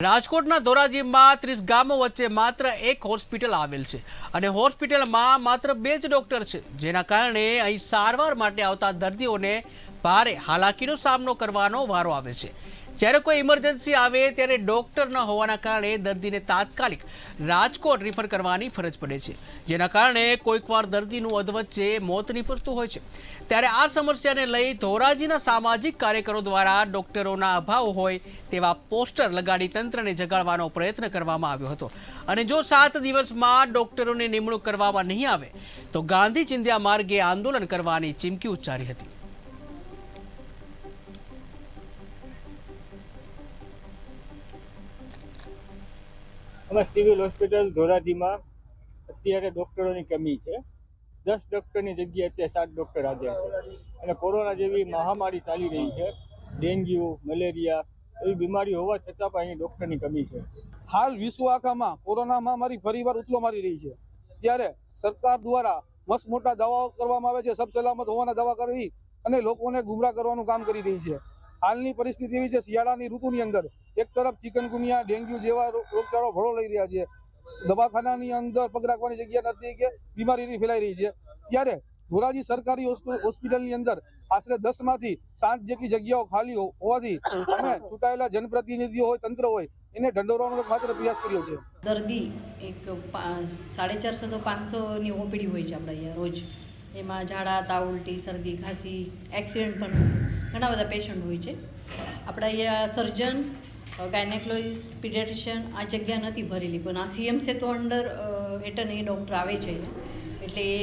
રાજકોટના ધોરાજીમાં ત્રીસ ગામો વચ્ચે માત્ર એક હોસ્પિટલ આવેલ છે અને હોસ્પિટલમાં માત્ર બે જ ડોક્ટર છે, જેના કારણે અહીં સારવાર માટે આવતા દર્દીઓને ભારે હાલાકીનો સામનો કરવાનો વારો આવે છે. જ્યારે કોઈ ઇમરજન્સી આવે ત્યારે ડોક્ટર ન હોવાના કારણે દર્દીને તાત્કાલિક રાજકોટ રિફર કરવાની ફરજ પડે છે. જેના કારણે કોઈકવાર દર્દીનું અધવચ્ચે મોત નીપજતું હોય છે. ત્યારે આ સમસ્યાને લઈ ધોરાજીના સામાજિક કાર્યકરો દ્વારા ડોક્ટરોના અભાવ હોય તેવા પોસ્ટર લગાડી તંત્રને જગાડવાનો પ્રયત્ન કરવામાં આવ્યો હતો. અને જો સાત દિવસમાં ડોક્ટરોની નિમણૂક કરવામાં નહીં આવે, તો ગાંધી ચિંધ્યા માર્ગે આંદોલન કરવાની ચીમકી ઉચ્ચારી હતી. અમે સિવિલ હોસ્પિટલ ધોરાજીમાં અત્યારે ડૉક્ટરોની કમી છે. દસ ડૉક્ટરની જગ્યાએ અત્યારે સાત ડૉક્ટર હાજર છે. અને કોરોના જેવી મહામારી ચાલી રહી છે. ડેન્ગ્યુ, મલેરિયા એવી બીમારી હોવા છતાં પણ અહીં ડૉક્ટરની કમી છે. હાલ વિશ્વ આખામાં કોરોના મહામારી ફરીવાર ઉથલો મારી રહી છે. ત્યારે સરકાર દ્વારા મસ્ત મોટા દાવાઓ કરવામાં આવે છે, સબ સલામત હોવાના દાવા કરી અને લોકોને ગુમરાહ કરવાનું કામ કરી રહી છે. હાલની પરિસ્થિતિ એવી છે, શિયાળાની ઋતુની અંદર એક તરફ ચિકનગુનિયા ડેન્ગ્યુ જેવા રોગચાળો ભળો લઈ રહ્યા છે. દવાખાનાની અંદર પગ રાખવાની જગ્યા નથી કે બીમારી ફેલાઈ રહી છે. ત્યારે ધોરાજી સરકારી હોસ્પિ- હોસ્પિટલની અંદર આશરે દસમાંથી સાત જેટલી જગ્યાઓ ખાલી હોવાથી અમે ચૂંટાયેલા જનપ્રતિનિધિઓ હોય, તંત્ર હોય, એને ઢંઢોરવાનો માત્ર પ્રયાસ કર્યો છે. દર્દી એક સાડા ચારસો તો પાંચસોની ઓપીડી હોય છે આપણે અહીંયા રોજ. એમાં ઝાડા, તાવ, ઉલટી, શરદી, ખાંસી, એક્સિડન્ટ પણ ઘણા બધા પેશન્ટ હોય છે. આપણા અહીંયા સર્જન ગાયનેકોલોજીસ્ટ પીડિયાટ્રિશિયન આ જગ્યા નથી ભરેલી. પણ આ સીએમસે તો અંડર હેઠળ એ ડૉક્ટર આવે છે. એટલે એ